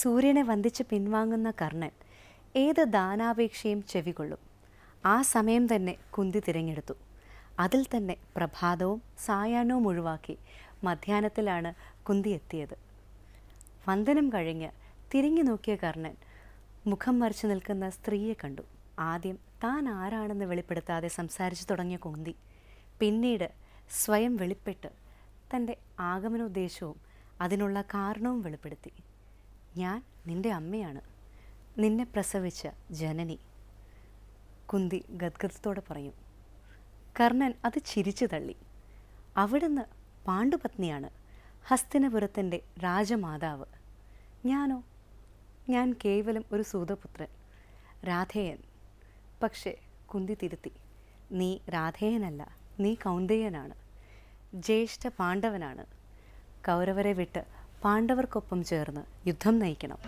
സൂര്യനെ വന്ദിച്ച് പിൻവാങ്ങുന്ന കർണൻ ഏത് ദാനാപേക്ഷയും ചെവികൊള്ളും. ആ സമയം തന്നെ കുന്തി തിരഞ്ഞെടുത്തു. അതിൽ തന്നെ പ്രഭാതവും സായാഹ്നവും ഒഴിവാക്കി മധ്യാഹ്നത്തിലാണ് കുന്തി എത്തിയത്. വന്ദനം കഴിഞ്ഞ് തിരിഞ്ഞു നോക്കിയ കർണൻ മുഖം മറിച്ചു നിൽക്കുന്ന സ്ത്രീയെ കണ്ടു. ആദ്യം താൻ ആരാണെന്ന് വെളിപ്പെടുത്താതെ സംസാരിച്ചു തുടങ്ങിയ കുന്തി പിന്നീട് സ്വയം വെളിപ്പെട്ട് തന്റെ ആഗമനോദ്ദേശവും അതിനുള്ള കാരണവും വെളിപ്പെടുത്തി. ഞാൻ നിന്റെ അമ്മയാണ്. നിന്നെ പ്രസവിച്ച ജനനി. കുന്തി ഗദ്ഗതത്തോടെ പറയും. കർണൻ അത് ചിരിച്ചു തള്ളി. അവിടുന്ന് പാണ്ഡുപത്നിയാണ് ഹസ്തിനപുരത്തിന്റെ രാജമാതാവ്. ഞാനോ? ഞാൻ കേവലം ഒരു സൂതപുത്രൻ. രാധേയൻ. പക്ഷേ കുന്തി തിരുത്തി. നീ രാധേയനല്ല നീ കൗന്ദേയനാണ്. ജ്യേഷ്ഠ പാണ്ഡവനാണ്. കൗരവരെ വിട്ട് പാണ്ഡവർക്കൊപ്പം ചേർന്ന് യുദ്ധം നയിക്കണം.